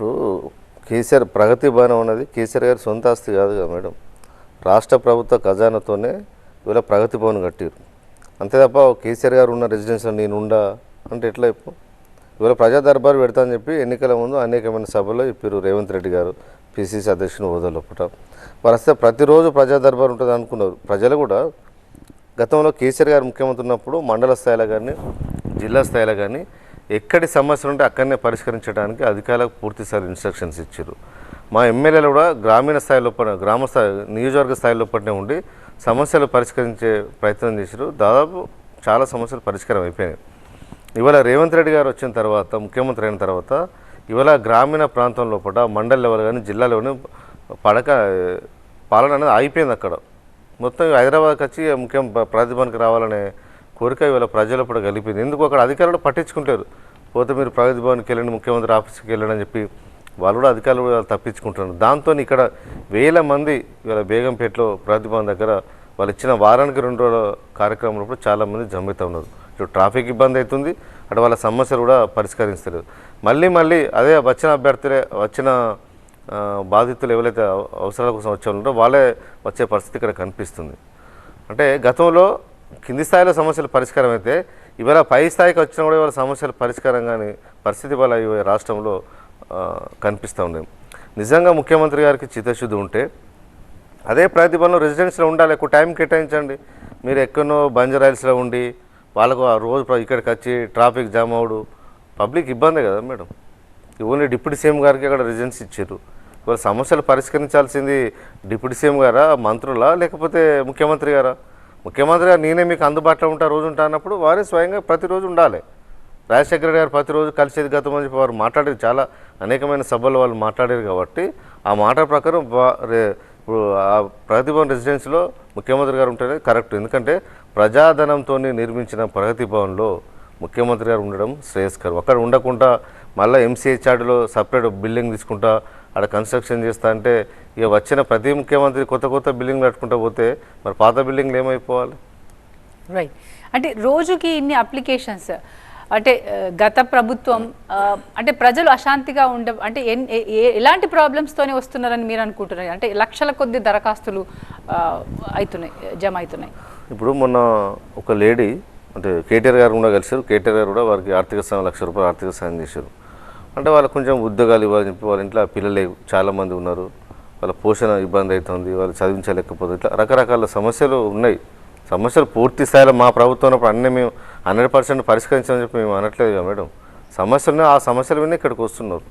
ఇప్పుడు కేసీఆర్ ప్రగతి భవనం ఉన్నది. కేసీఆర్ గారి సొంత ఆస్తి కాదు కదా మేడం. రాష్ట్ర ప్రభుత్వ ఖజానాతోనే ఇవాళ ప్రగతి భవన్ కట్టారు అంతే తప్ప కేసీఆర్ గారు ఉన్న రెసిడెన్స్లో నేను ఉండా? అంటే ఎట్లా ఇప్పుడు ఇవాళ ప్రజా దర్బారు పెడతా అని చెప్పి ఎన్నికల ముందు అనేకమైన సభలో చెప్పారు రేవంత్ రెడ్డి గారు పిసిసి అధ్యక్షుని హోదాలో వారు వస్తే ప్రతిరోజు ప్రజా దర్బారు ఉంటుంది అనుకున్నారు. ప్రజలు కూడా గతంలో కేసీఆర్ గారు ముఖ్యమంత్రి ఉన్నప్పుడు మండల స్థాయిలో కానీ జిల్లా స్థాయిలో కానీ ఎక్కడి సమస్యలు ఉంటే అక్కడనే పరిష్కరించడానికి అధికారులకు పూర్తి ఇన్స్ట్రక్షన్స్ ఇచ్చారు. మా ఎమ్మెల్యేలు కూడా గ్రామీణ స్థాయిలో గ్రామ స్థాయి నియోజకవర్గ స్థాయిలోపట్నే ఉండి సమస్యలు పరిష్కరించే ప్రయత్నం చేశారు. దాదాపు చాలా సమస్యలు పరిష్కారం అయిపోయినాయి. ఇవాళ రేవంత్ రెడ్డి గారు వచ్చిన తర్వాత ముఖ్యమంత్రి అయిన తర్వాత ఇవాళ గ్రామీణ ప్రాంతం లోపల మండల లెవెల్ కానీ జిల్లా లెవెల్ పడక పాలన అనేది అయిపోయింది అక్కడ. మొత్తం హైదరాబాద్కి వచ్చి ముఖ్యం ప్ర- ప్రతిభానికి రావాలనే కోరిక ఇవాళ ప్రజలు కూడా కలిపింది. ఎందుకు అక్కడ అధికారులు పట్టించుకుంటారు పోతే మీరు ప్రగతి భవన్కి వెళ్ళండి ముఖ్యమంత్రి ఆఫీస్కి వెళ్ళండి అని చెప్పి వాళ్ళు కూడా అధికారులు కూడా తప్పించుకుంటున్నారు. దాంతో ఇక్కడ వేల మంది ఇవాళ బేగంపేటలో ప్రగతి భవన్ దగ్గర వాళ్ళు ఇచ్చిన వారానికి రెండు రోజుల కార్యక్రమంలో కూడా చాలామంది జమ్మితూ ఉన్నారు. ఇటు ట్రాఫిక్ ఇబ్బంది అవుతుంది అటు వాళ్ళ సమస్యలు కూడా పరిష్కరిస్తారు మళ్ళీ మళ్ళీ అదే వచ్చిన అభ్యర్థులే వచ్చిన బాధితులు ఎవరైతే అవసరాల కోసం వచ్చారు వాళ్ళే వచ్చే పరిస్థితి ఇక్కడ కనిపిస్తుంది. అంటే గతంలో కింది స్థాయిలో సమస్యలు పరిష్కారం అయితే ఇవాళ పై స్థాయికి వచ్చినా కూడా ఇవాళ సమస్యలు పరిష్కారం కానీ పరిస్థితి బల రాష్ట్రంలో కనిపిస్తూ ఉంది. నిజంగా ముఖ్యమంత్రి గారికి చిత్తశుద్ధి ఉంటే అదే ప్రతిభలో రెసిడెన్స్లో ఉండాలి ఎక్కువ టైం కేటాయించండి. మీరు ఎక్కడో బంజరాయిల్స్లో ఉండి వాళ్ళకు ఆ రోజు ఇక్కడికి వచ్చి ట్రాఫిక్ జామ్ అవడు పబ్లిక్ ఇబ్బందే కదా మేడం. ఓన్లీ డిప్యూటీ సీఎం గారికి అక్కడ రెసిడెన్స్ ఇచ్చారు. ఇవాళ సమస్యలు పరిష్కరించాల్సింది డిప్యూటీ సీఎం గారా మంత్రులా లేకపోతే ముఖ్యమంత్రి గారా? ముఖ్యమంత్రి గారు నేనే మీకు అందుబాటులో ఉంటా రోజు ఉంటా అన్నప్పుడు వారే స్వయంగా ప్రతిరోజు ఉండాలి. రాజశేఖర గారు ప్రతిరోజు కలిసేది గతం అని వారు మాట్లాడేది చాలా అనేకమైన సభలు వాళ్ళు మాట్లాడారు కాబట్టి ఆ మాట ప్రకారం ఇప్పుడు ఆ ప్రగతిభవన్ రెసిడెన్సీలో ముఖ్యమంత్రి గారు ఉంటేనే కరెక్ట్. ఎందుకంటే ప్రజాధనంతో నిర్మించిన ప్రగతి భవన్లో ముఖ్యమంత్రి గారు ఉండడం శ్రేయస్కరం. అక్కడ ఉండకుండా మళ్ళీ ఎంసీహెచ్ఆర్డీలో సపరేట్ బిల్డింగ్ తీసుకుంటా అక్కడ కన్స్ట్రక్షన్ చేస్తా అంటే ఇక వచ్చిన ప్రతి ముఖ్యమంత్రి కొత్త కొత్త బిల్డింగ్ కట్టుకుంటా పోతే మరి పాత బిల్డింగ్లు ఏమైపోవాలి? రైట్ అంటే రోజుకి ఇన్ని అప్లికేషన్స్ అంటే గత ప్రభుత్వం అంటే ప్రజలు అశాంతిగా ఉండ అంటే ఎలాంటి ప్రాబ్లమ్స్తోనే వస్తున్నారని మీరు అనుకుంటున్నారు? అంటే లక్షల కొద్ది దరఖాస్తులు అవుతున్నాయి జమ అవుతున్నాయి. ఇప్పుడు మొన్న ఒక లేడీ అంటే కేటీఆర్ గారు కూడా కలిసారు కేటీఆర్ గారు కూడా వారికి ఆర్థిక సాయం లక్ష రూపాయలు ఆర్థిక సాయం చేశారు. అంటే వాళ్ళకి కొంచెం ఉద్యోగాలు ఇవ్వాలని చెప్పి వాళ్ళ ఇంట్లో పిల్లలే చాలామంది ఉన్నారు. వాళ్ళ పోషణ ఇబ్బంది అవుతుంది. వాళ్ళు చదివించలేకపోతే ఇట్లా రకరకాల సమస్యలు ఉన్నాయి. సమస్యలు పూర్తి స్థాయిలో మా ప్రభుత్వం అన్నీ మేము హండ్రెడ్ పర్సెంట్ పరిష్కరించామని చెప్పి మేము అనట్లేదు కదా మేడం. సమస్యలు ఆ సమస్యల మీద ఇక్కడికి వస్తున్నారు.